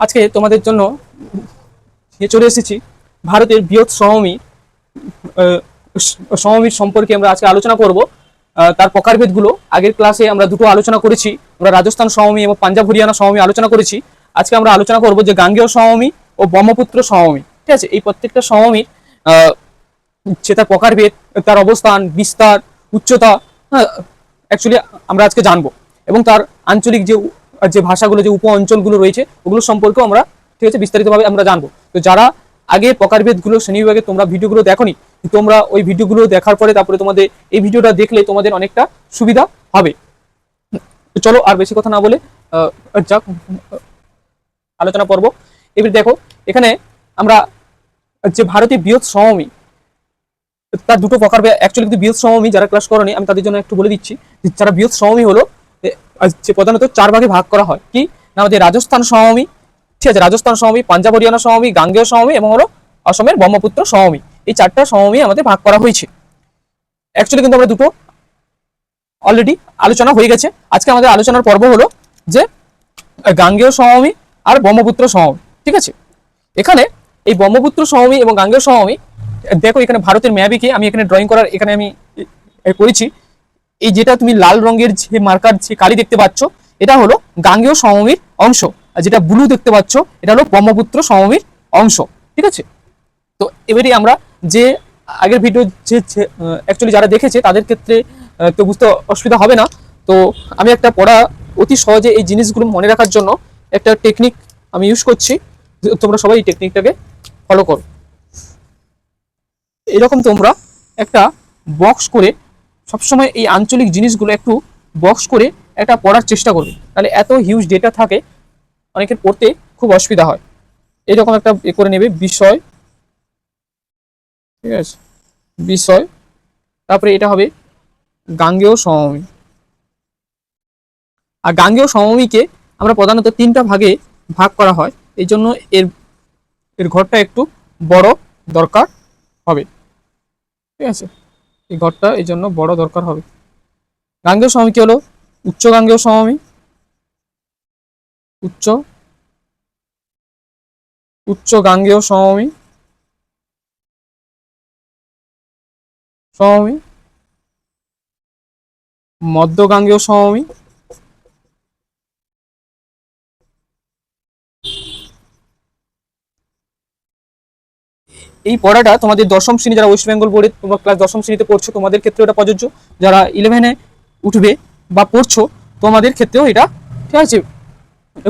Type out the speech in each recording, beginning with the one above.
আজকে তোমাদের জন্য নিয়ে চলে এসেছি ভারতের বৃহৎ সমভূমি আহ, সম্পর্কে আমরা আজকে আলোচনা করব। তার প্রকারভেদগুলো আগের ক্লাসে আমরা দুটো আলোচনা করেছি। আমরা রাজস্থান সমভূমি এবং পাঞ্জাব হরিয়ানা সমভূমি আলোচনা করেছি। আজকে আমরা আলোচনা করব যে গাঙ্গেয় সমভূমি ও ব্রহ্মপুত্র সমভূমি। ঠিক আছে? এই প্রত্যেকটা আহ, সে তার প্রকারভেদ তার অবস্থান বিস্তার উচ্চতা হ্যাঁ অ্যাকচুয়ালি আমরা আজকে জানব। এবং তার আঞ্চলিক যে যে ভাষাগুলো, যে উপ অঞ্চলগুলো রয়েছে ওগুলো সম্পর্কেও আমরা ঠিক আছে বিস্তারিতভাবে আমরা জানব। তো যারা আগে প্রকারভেদগুলো, শ্রেণীবিভাগে তোমরা ভিডিওগুলো দেখোনি, তোমরা ওই ভিডিওগুলো দেখার পরে তারপরে তোমাদের এই ভিডিওটা দেখলে তোমাদের অনেকটা সুবিধা হবে। চলো আর বেশি কথা না বলে যাক, আলোচনা পর্ব। এবার দেখো, এখানে আমরা যে ভারতীয় বৃহৎ সমভূমি, তার দুটো প্রকার অ্যাকচুয়ালি কিন্তু বৃহৎ সমভূমি যারা ক্লাস করেনি, আমি তাদের জন্য একটু বলে দিচ্ছি যারা বৃহৎ সমভূমি হলো প্রধানত চার ভাগে ভাগ করা হয়। কি? না আমাদের রাজস্থান সমভূমি। ঠিক আছে, রাজস্থান সমভূমি, পাঞ্জাব, হরিয়ানা সমভূমি, গাঙ্গেয় সমভূমি এবং হলো অসমের ব্রহ্মপুত্র সমভূমি। এই চারটা সমভূমি আমাদের ভাগ করা হয়েছে। অ্যাকচুয়ালি কিন্তু আমরা দুটো অলরেডি আলোচনা হয়ে গেছে। আজকে আমাদের আলোচনার পর্ব হলো যে গাঙ্গেয় সমভূমি আর ব্রহ্মপুত্র সমভূমি। ঠিক আছে? এখানে এই ব্রহ্মপুত্র সমভূমি এবং গাঙ্গেয় সমভূমি, দেখো এখানে ভারতের ম্যাপে কি আমি এখানে ড্রয়িং করার, এখানে আমি করেছি। এই যেটা তুমি লাল রঙের যে মার্কার যে কালি দেখতে পাচ্ছ, এটা হলো গাঙ্গেয় সমভূমির অংশ। আর যেটা ব্লু দেখতে পাচ্ছ, এটা হলো ব্রহ্মপুত্র সমভূমির অংশ। ঠিক আছে? তো এবারে আমরা যে আগের ভিডিও যে অ্যাকচুয়ালি যারা দেখেছে, তাদের ক্ষেত্রে তো বুঝতে অসুবিধা হবে না। তো আমি একটা পড়া, অতি সহজে এই জিনিসগুলো মনে রাখার জন্য একটা টেকনিক আমি ইউজ করছি। তোমরা সবাই এই টেকনিকটাকে ফলো করো। এরকম তোমরা একটা বক্স করে সবসময় এই আঞ্চলিক জিনিসগুলো একটু বক্স করে একটা পড়ার চেষ্টা করবে। তাহলে এত হিউজ ডেটা থাকে, অনেকের পড়তে খুব অসুবিধা হয়। এরকম একটা এ করে নেবে, বিষয়, ঠিক আছে? বিষয়, তারপরে এটা হবে গাঙ্গেয় সমভূমি। আর গাঙ্গেয় সমভূমিকে আমরা প্রধানত তিনটা ভাগে ভাগ করা হয়। এই জন্য এর এর ঘরটা একটু বড় দরকার হবে। ঠিক আছে? এই ঘরটা এই জন্য বড় দরকার হবে। গাঙ্গেয় সমী কি হলো? উচ্চ গাঙ্গেয় সমী উচ্চ? উচ্চ গাঙ্গেয় সমী সমী মধ্য গাঙ্গেয় সমভূমি এই পড়াটা তোমাদের দশম শ্রেণি যারা ওয়েস্ট বেঙ্গল বোর্ডে তোমরা ক্লাস দশম শ্রেণীতে পড়ছো, তোমাদের ক্ষেত্রে ওটা প্রযোজ্য। যারা ইলেভেনে উঠবে বা পড়ছো, তোমাদের ক্ষেত্রেও এটা ঠিক আছে,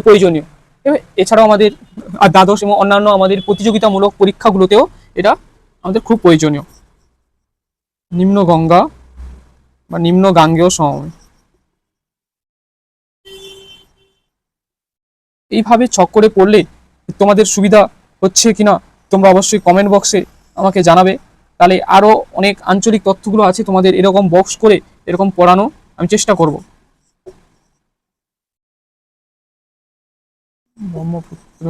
প্রয়োজনীয়। এছাড়াও আমাদের আর দ্বাদশ এবং অন্যান্য আমাদের প্রতিযোগিতামূলক পরীক্ষাগুলোতেও এটা আমাদের খুব প্রয়োজনীয়। নিম্ন গঙ্গা বা নিম্ন গাঙ্গেয় সমভূমি। এইভাবে ছক করে পড়লে তোমাদের সুবিধা হচ্ছে কিনা তোমরা অবশ্যই কমেন্ট বক্সে আমাকে জানাবে। তাহলে আরও অনেক আঞ্চলিক তথ্যগুলো আছে, তোমাদের এরকম বক্স করে এরকম পড়ানো আমি চেষ্টা করব। ব্রহ্মপুত্র।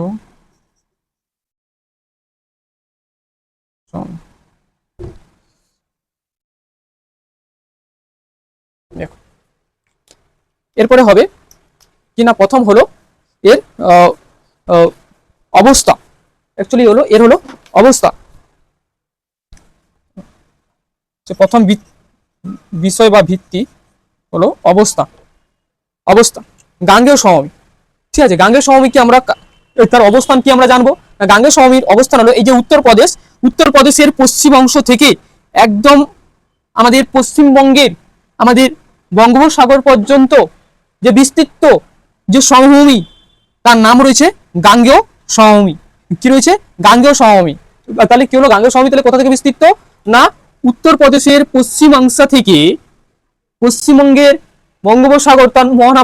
দেখো। এরপরে হবে কি না প্রথম হলো এর অবস্থা। অ্যাকচুয়ালি হলো, এর হলো অবস্থা। প্রথম বিষয় বা ভিত্তি হলো অবস্থা। অবস্থা। গাঙ্গেয় সমভূমি। ঠিক আছে, গাঙ্গেয় সমভূমি কি আমরা তার অবস্থান কি আমরা জানব? গাঙ্গেয় সমভূমির অবস্থান হলো এই যে উত্তরপ্রদেশ। উত্তরপ্রদেশের পশ্চিম অংশ থেকে একদম আমাদের পশ্চিমবঙ্গের আমাদের বঙ্গোপসাগর পর্যন্ত যে বিস্তৃত যে সমভূমি, তার নাম রয়েছে গাঙ্গেয় সমভূমি। কি রয়েছে? গাঙ্গেয় সমভূমি। তাহলে কি হলো? গাঙ্গেয় সমভূমি তাহলে কোথা থেকে বিস্তৃত? না, উত্তরপ্রদেশের পশ্চিমাংশ থেকে পশ্চিমবঙ্গের বঙ্গোপসাগর তার মোহনা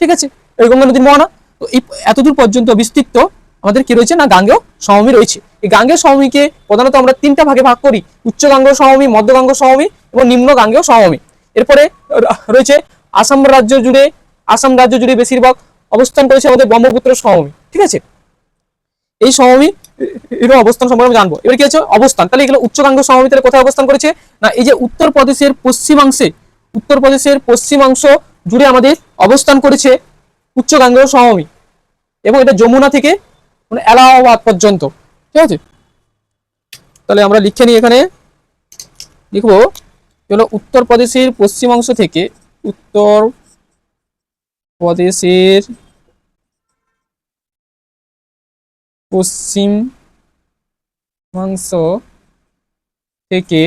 ঠিক আছে? এই গঙ্গা নদীর মোহনা। তো এই এতদূর পর্যন্ত বিস্তৃত আমাদের কি রয়েছে? না, গাঙ্গেয় সমভূমি রয়েছে। এই গাঙ্গেয় সমভূমিকে প্রধানত আমরা তিনটা ভাগে ভাগ করি। উচ্চ গাঙ্গেয় সমভূমি, মধ্য গাঙ্গেয় সমভূমি এবং নিম্ন গাঙ্গেয় সমভূমি। এরপরে রয়েছে আসাম রাজ্য জুড়ে, আসাম রাজ্য জুড়ে বেশিরভাগ অবস্থান করেছে আমাদের ব্রহ্মপুত্র সমভূমি। ঠিক আছে? এই সমভূমি এর অবস্থান সম্পর্কে জানব। এবার কি হচ্ছে অবস্থান। তাহলে এগুলো উচ্চগাঙ্গ সমভূমি তাহলে কোথায় অবস্থান করেছে? না, এই যে উত্তরপ্রদেশের পশ্চিমাংশে, উত্তরপ্রদেশের পশ্চিমাংশ জুড়ে আমাদের অবস্থান করেছে উচ্চগাঙ্গেয় সমভূমি। এবং এটা যমুনা থেকে মানে এলাহাবাদ পর্যন্ত। ঠিক আছে? তাহলে আমরা লিখে নিই এখানে, লিখব হলো উত্তরপ্রদেশের পশ্চিমাংশ থেকে উত্তর প্রদেশের পশ্চিমাংশ থেকে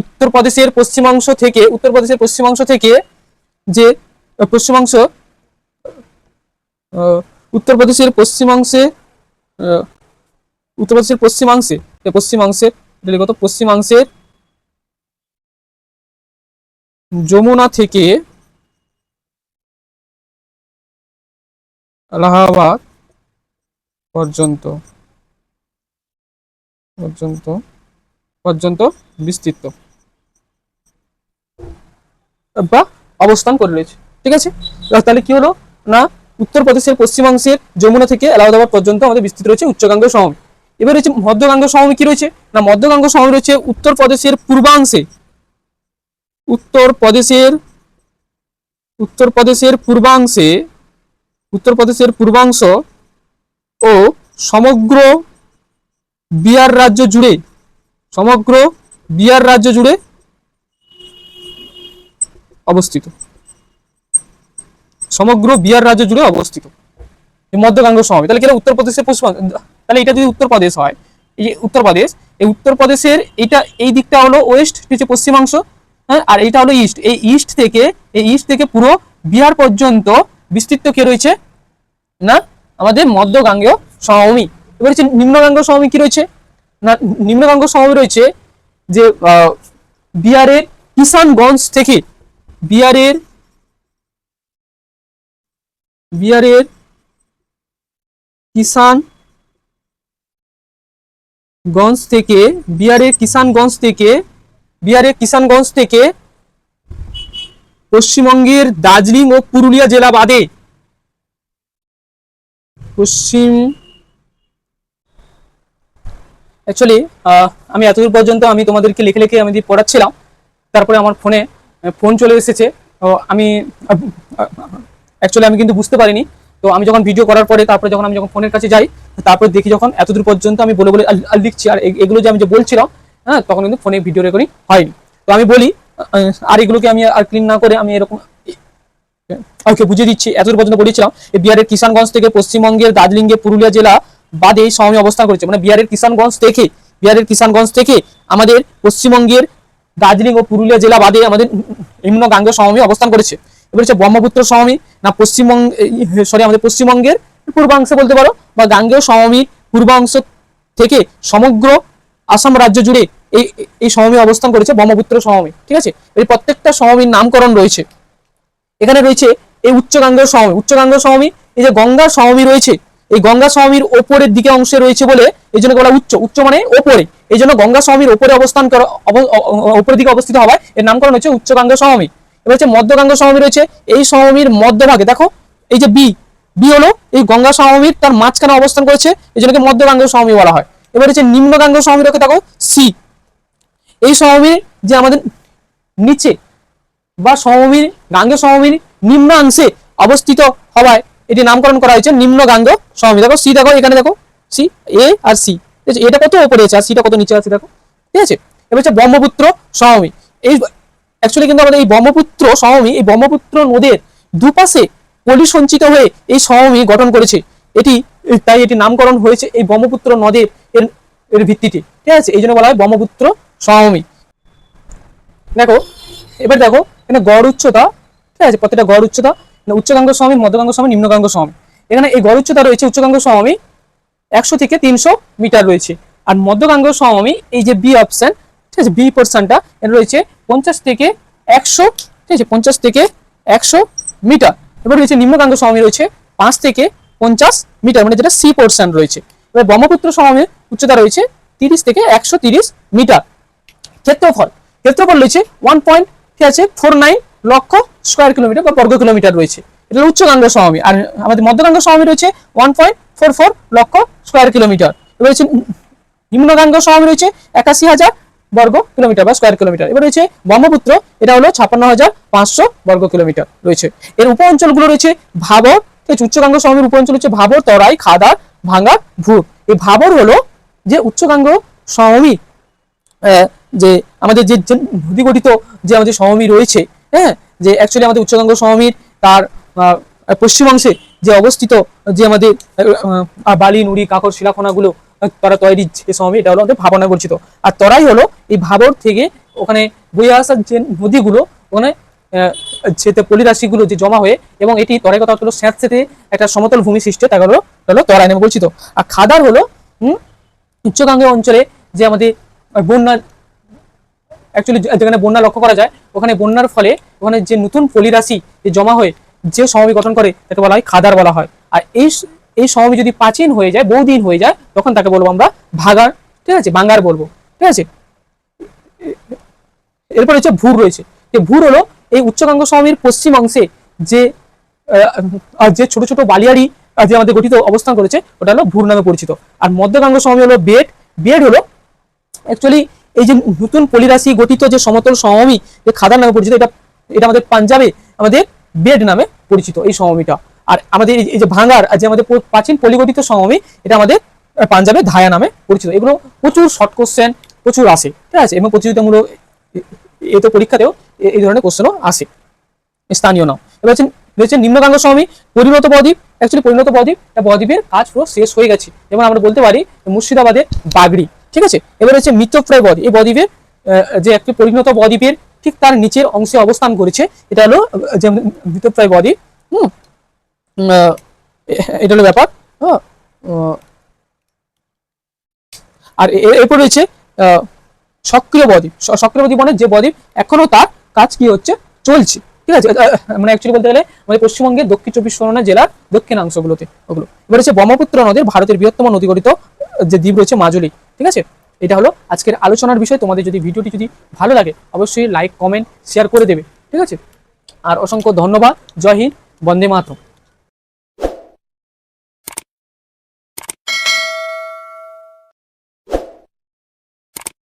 উত্তরপ্রদেশের পশ্চিমাংশ থেকে, উত্তরপ্রদেশের পশ্চিমাংশ থেকে যে পশ্চিমাংশ উত্তরপ্রদেশের পশ্চিমাংশে উত্তরপ্রদেশের পশ্চিমাংশে, এ পশ্চিমাংশে, এটা লিখো তো, পশ্চিমাংশের যমুনা থেকে এলাহাবাদ পর্যন্ত পর্যন্ত পর্যন্ত বিস্তৃত। বা অবস্থান করে রয়েছে। ঠিক আছে? তাহলে কি হলো? না, উত্তরপ্রদেশের পশ্চিমাংশের যমুনা থেকে এলাহাবাদ পর্যন্ত আমাদের বিস্তৃত রয়েছে উচ্চগাঙ্গ সমভূমি। এবার রয়েছে মধ্যগাঙ্গ সমভূমি কি রয়েছে? না, মধ্যগাঙ্গ সমভূমি রয়েছে উত্তরপ্রদেশের পূর্বাংশে। উত্তরপ্রদেশের উত্তরপ্রদেশের পূর্বাংশে, উত্তরপ্রদেশের পূর্বাংশ ও সমগ্র বিহার রাজ্য জুড়ে, সমগ্র বিহার রাজ্য জুড়ে অবস্থিত। সমগ্র বিহার রাজ্য জুড়ে অবস্থিত। মধ্যগাঙ্গ সমভূমি তাহলে কি এটা উত্তরপ্রদেশের পশ্চিম তাহলে এটা যদি উত্তরপ্রদেশ হয়, এই যে উত্তরপ্রদেশ, এই উত্তরপ্রদেশের এটা, এই দিকটা হলো ওয়েস্ট হচ্ছে পশ্চিমাংশ হ্যাঁ আর এইটা হলো ইস্ট। এই ইস্ট থেকে, এই ইস্ট থেকে পুরো বিহার পর্যন্ত বিস্তৃত কে রয়েছে? না? আমাদের মধ্যগাঙ্গেয় সমভূমি। এবার হচ্ছে নিম্নগাঙ্গ সমভূমি কি রয়েছে? না নিম্নগাঙ্গ সমভূমি রয়েছে যে বিহারের কিষানগঞ্জ থেকে বিহারের বিহারের কিষান গঞ্জ থেকে, বিহারের কিষানগঞ্জ থেকে, বিহারের কিষানগঞ্জ থেকে পশ্চিমবঙ্গের দার্জিলিং ও পুরুলিয়া জেলা বাদে পশ্চিম। অ্যাকচুয়ালি আমি এতদূর পর্যন্ত আমি তোমাদেরকে লিখে লিখে আমি পড়াচ্ছিলাম। তারপরে আমার ফোনে ফোন চলে এসেছে। তো আমি অ্যাকচুয়ালি আমি কিন্তু বুঝতে পারিনি। তো আমি যখন ভিডিও করার পরে, তারপরে যখন আমি যখন ফোনের কাছে যাই, তারপরে দেখি যখন এতদূর পর্যন্ত আমি বলে বলে লিখছি। আর এগুলো যে আমি যে বলছিলাম হ্যাঁ তখন কিন্তু ফোনে ভিডিও রেকর্ডিং হয়নি। তো আমি বলি আর এগুলোকে আমি আর ক্লিন না করে আমি এরকম ওকে বুঝিয়ে দিচ্ছি, এতদূর পর্যন্ত বলেছিলাম বিহারের কিষানগঞ্জ থেকে পশ্চিমবঙ্গের দার্জিলিংয়ে পুরুলিয়া জেলা বাদে এই সময় অবস্থান করেছে। মানে বিহারের কিষানগঞ্জ থেকে, বিহারের কিষানগঞ্জ থেকে আমাদের পশ্চিমবঙ্গের দার্জিলিং ও পুরুলিয়া জেলা বাদে আমাদের নিম্ন গাঙ্গেয় সমভূমি অবস্থান করেছে। এবার হচ্ছে ব্রহ্মপুত্র সমভূমি না পশ্চিমবঙ্গ সরি আমাদের পশ্চিমবঙ্গের পূর্বাংশে বলতে পারো, বা গাঙ্গেয় সমভূমির পূর্বাংশ থেকে সমগ্র আসাম রাজ্য জুড়ে এই এই সমভূমি অবস্থান করেছে ব্রহ্মপুত্র সমভূমি। ঠিক আছে? এই প্রত্যেকটা সমভূমির নামকরণ রয়েছে। এখানে রয়েছে এই উচ্চগাঙ্গেয় সমভূমি। উচ্চগাঙ্গেয় সমভূমি, এই যে গঙ্গা সমভূমি রয়েছে, এই গঙ্গা সমভূমির ওপরের দিকে অংশে রয়েছে বলে এই জন্য বলা উচ্চ। উচ্চ মানে ওপরে। এই জন্য গঙ্গা সমভূমির ওপরে অবস্থান ওপরের দিকে অবস্থিত হওয়ায় এর নামকরণ হচ্ছে উচ্চগাঙ্গা সমভূমি। এবার হচ্ছে মধ্যগাঙ্গা সমভূমি রয়েছে, এই সমভূমির মধ্যভাগে, দেখো, এই যে বি বি হলো এই গঙ্গা সমভূমির তার মাঝখানে অবস্থান করেছে, এই জন্য মধ্যগাঙ্গেয় সমভূমি বলা হয়। এবার হচ্ছে নিম্নগাঙ্গেয় সমভূমি রয়েছে দেখো সি এই সমভূমির যে আমাদের নিচে বা সমভূমির, গাঙ্গেয় সমভূমির নিম্নাংশে অবস্থিত হওয়ায় এটি নামকরণ করা হয়েছে নিম্ন গাঙ্গ সমভূমি। দেখো, সি দেখো, এখানে দেখো, সি, এ আর সি। ঠিক আছে, এটা কত ওপরে আছে? আর সিটা কত নিচে আছে দেখো? ঠিক আছে, এবার হচ্ছে ব্রহ্মপুত্র সমভূমি। এই অ্যাকচুয়ালি কিন্তু আমাদের এই ব্রহ্মপুত্র সমভূমি, এই ব্রহ্মপুত্র নদের দুপাশে পলি সঞ্চিত হয়ে এই সমভূমি গঠন করেছে। এটি, তাই এটি নামকরণ হয়েছে এই ব্রহ্মপুত্র নদের এর এর ভিত্তিতে। ঠিক আছে, এই জন্য বলা হয় ব্রহ্মপুত্র সমভূমি। দেখো এবার দেখো, এখানে গড় উচ্চতা, ঠিক আছে, প্রত্যেকটা গড় উচ্চতা মানে উচ্চগাঙ্গ সমী মধ্যগাঙ্গ সমী নিম্নগাঙ্গ সমী এখানে এই গড় উচ্চতা রয়েছে উচ্চগাঙ্গ সমী একশো থেকে তিনশো মিটার রয়েছে। আর মধ্যগাঙ্গ সমী এই যে বি অপশন ঠিক আছে বি পোর্শনটা এটা রয়েছে পঞ্চাশ থেকে একশো, ঠিক আছে, পঞ্চাশ থেকে একশো মিটার। এবার রয়েছে নিম্নগাঙ্গ সমী রয়েছে পাঁচ থেকে পঞ্চাশ মিটার মানে যেটা সি পোর্শন রয়েছে। এবার ব্রহ্মপুত্র সমীর উচ্চতা রয়েছে তিরিশ থেকে একশো মিটার। ক্ষেত্রফল ক্ষেত্রফল রয়েছে ওয়ান পয়েন্ট ঠিক আছে? Four nine lakh square kilometre বা বর্গ কিলোমিটার রয়েছে। এটা হলো উচ্চগাঙ্গ সমভূমি। আর আমাদের মধ্যগাঙ্গ সমভূমি রয়েছে one point four four lakh square kilometre এবার রয়েছে নিম্নগাঙ্গ সমভূমি রয়েছে একাশি হাজার বর্গ কিলোমিটার বা স্কোয়ার কিলোমিটার এবার রয়েছে ব্রহ্মপুত্র, এটা হলো ছাপ্পান্ন হাজার পাঁচশো বর্গ কিলোমিটার রয়েছে। এর উপ অঞ্চলগুলো রয়েছে ভাবর ঠিক উচ্চগাঙ্গ সমভূমির উপ অঞ্চল হচ্ছে ভাবর তরাই, খাদার, ভাঙ্গার, ভূর। এই ভাবর হলো যে উচ্চগাঙ্গ সমভূমি যে আমাদের যে গঠিত যে আমাদের সমভূমি রয়েছে হ্যাঁ যে অ্যাকচুয়ালি আমাদের উচ্চগাঙ্গ সমভূমির তার আহ, পশ্চিমাংশে যে অবস্থিত যে আমাদের বালি নুড়ি কাকর শিলাখনাগুলো তারা তৈরি যে সমভূমি এটা হলো আমাদের ভাবনা গঠিত। আর তরাই হলো এই ভাবর থেকে ওখানে বয়ে আসার যে নদীগুলো ওখানে যেতে পলিরাশিগুলো যে জমা হয়ে এবং এটি তরাই কথা হলো স্যাঁতস্যাঁতে একটা সমতল ভূমি সৃষ্টি হয় তা হলো হলো তরাই নামে পরিচিত। আর খাদার হলো হুম উচ্চগাঙ্গেয় অঞ্চলে যে আমাদের বন্যা অ্যাকচুয়ালি যেখানে বন্যা লক্ষ্য করা যায় ওখানে বন্যার ফলে ওখানে যে নতুন পলিরাশি জমা হয়ে যে সমভূমি গঠন করে তাকে বলা হয় খাদার বলা হয়। আর এই এই সমভূমি যদি প্রাচীন হয়ে যায় বহুদিন হয়ে যায় তখন তাকে বলব আমরা ভাগার ঠিক আছে? বাঙ্গার বলব ঠিক আছে? এরপর হচ্ছে ভূর রয়েছে। যে ভূর হলো এই উচ্চগাঙ্গ সমভূমির পশ্চিম অংশে যে যে ছোট ছোট বালিয়াড়ি আহ, যে আমাদের গঠিত অবস্থান করেছে ওটা হলো ভূর নামে পরিচিত। আর মধ্যগাঙ্গ সমভূমি হলো বেড। বেড হলো অ্যাকচুয়ালি এই যে নতুন পলিরাশি গঠিত যে সমতল সমভূমি, যে খাদার নামে পরিচিত, এটা এটা আমাদের পাঞ্জাবে আমাদের বেড নামে পরিচিত এই সমভূমিটা। আর আমাদের এই- যে ভাঙ্গার, আর যে আমাদের প্রাচীন পলিগঠিত সমভূমি, এটা আমাদের পাঞ্জাবে ধায়া নামে পরিচিত। এগুলো প্রচুর শর্ট কোশ্চেন প্রচুর আসে। ঠিক আছে? এবং প্রতিযোগিতামূলক এ তো পরীক্ষাতেও এই ধরনের কোশ্চেনও আসে। স্থানীয় নাম। এবার হচ্ছে রয়েছে নিম্নগাঙ্গ সমভূমি, পরিণত বদ্বীপ অ্যাকচুয়ালি পরিণত বদ্বীপ বদ্বীপের কাজ পুরো শেষ হয়ে গেছে। যেমন আমরা বলতে পারি মুর্শিদাবাদের বাগড়ি। ঠিক আছে? এবার হচ্ছে মিত্রপ্রায় বদ্বীপ এই বদ্বীপের যে একটি পরিণত বদ্বীপের ঠিক তার নিচের অংশে অবস্থান করেছে। এটা হলো যে মিত্রপ্রায় বদ্বীপ হুম? এটা হলো ব্যাপার হ্যাঁ? আর এরপর রয়েছে সক্রিয় বদ্বীপ সক্রিয় বদ্বীপ মানে যে বদ্বীপ এখনও তার কাজ কি হচ্ছে, চলছে, ঠিক আছে? মানে অ্যাকচুয়ালি বলতে গেলে, আমাদের পশ্চিমবঙ্গের দক্ষিণ চব্বিশ পরগনা জেলার দক্ষিণাংশগুলোতে, ওগুলো। এবার হচ্ছে ব্রহ্মপুত্র নদীর ভারতের বৃহত্তম নদী গঠিত যে দ্বীপ রয়েছে মাজুলি ঠিক আছে? এটা হলো আজকের আলোচনার বিষয়। তোমাদের যদি ভিডিওটি যদি ভালো লাগে, অবশ্যই লাইক কমেন্ট শেয়ার করে দেবে। ঠিক আছে? আর অসংখ্য ধন্যবাদ। জয় হিন্দ, বন্দে মাতরম।